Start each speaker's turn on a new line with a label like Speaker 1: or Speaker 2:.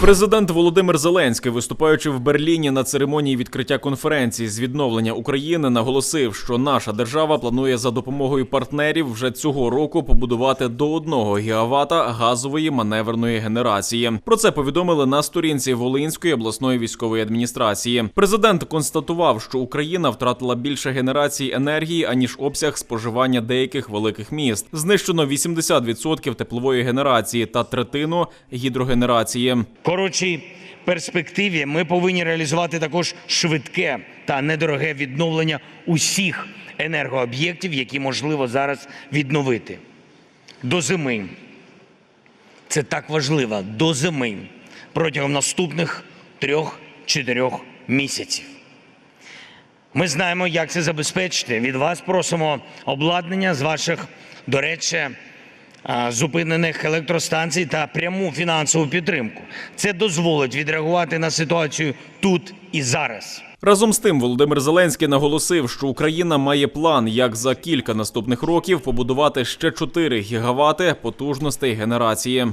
Speaker 1: Президент Володимир Зеленський, виступаючи в Берліні на церемонії відкриття конференції з відновлення України, наголосив, що наша держава планує за допомогою партнерів вже цього року побудувати до 1 гігавата газової маневреної генерації. Про це повідомили на сторінці Волинської обласної військової адміністрації. Президент констатував, що Україна втратила більше генерацій енергії аніж обсяг споживання деяких великих міст. Знищено 80% теплової генерації та третину гідрогенерації.
Speaker 2: Коротшій перспективі ми повинні реалізувати також швидке та недороге відновлення усіх енергооб'єктів, які можливо зараз відновити до зими. Це так важливо до зими протягом наступних трьох-чотирьох місяців. Ми знаємо, як це забезпечити. Від вас просимо обладнання з ваших, до речі, зупинених електростанцій та пряму фінансову підтримку. Це дозволить відреагувати на ситуацію тут і зараз.
Speaker 1: Разом з тим, Володимир Зеленський наголосив, що Україна має план, як за кілька наступних років побудувати ще 4 гігавати потужностей генерації.